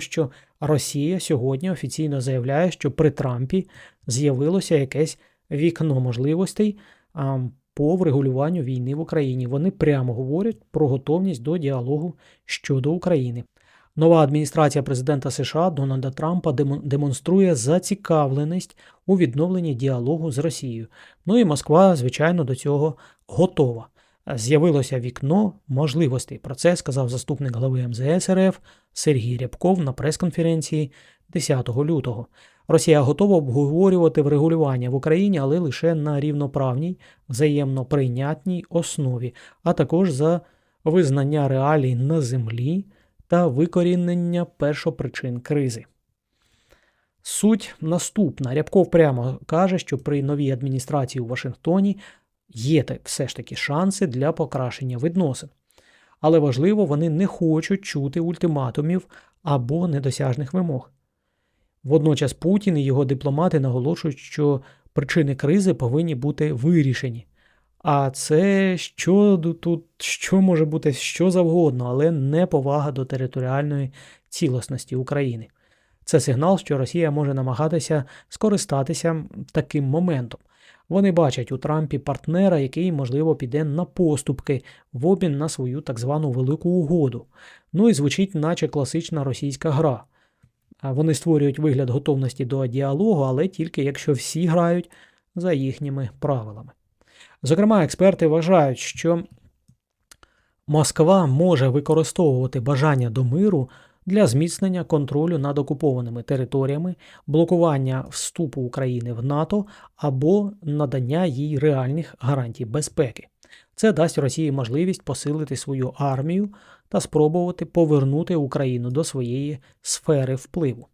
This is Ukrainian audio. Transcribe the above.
що Росія сьогодні офіційно заявляє, що при Трампі з'явилося якесь вікно можливостей по врегулюванню війни в Україні. Вони прямо говорять про готовність до діалогу щодо України. Нова адміністрація президента США Дональда Трампа демонструє зацікавленість у відновленні діалогу з Росією. Ну і Москва, звичайно, до цього готова. З'явилося вікно можливостей. Про це сказав заступник глави МЗС РФ Сергій Рябков на прес-конференції 10 лютого. Росія готова обговорювати врегулювання в Україні, але лише на рівноправній, взаємно прийнятній основі, а також за визнання реалій на землі та викорінення першопричин кризи. Суть наступна. Рябков прямо каже, що при новій адміністрації у Вашингтоні є все ж таки шанси для покращення відносин. Але важливо, вони не хочуть чути ультиматумів або недосяжних вимог. Водночас Путін і його дипломати наголошують, що причини кризи повинні бути вирішені. А це що тут, що може бути що завгодно, але не повага до територіальної цілісності України. Це сигнал, що Росія може намагатися скористатися таким моментом. Вони бачать у Трампі партнера, який, можливо, піде на поступки в обмін на свою так звану велику угоду. Ну і звучить, наче класична російська гра. Вони створюють вигляд готовності до діалогу, але тільки якщо всі грають за їхніми правилами. Зокрема, експерти вважають, що Москва може використовувати бажання до миру для зміцнення контролю над окупованими територіями, блокування вступу України в НАТО або надання їй реальних гарантій безпеки. Це дасть Росії можливість посилити свою армію та спробувати повернути Україну до своєї сфери впливу.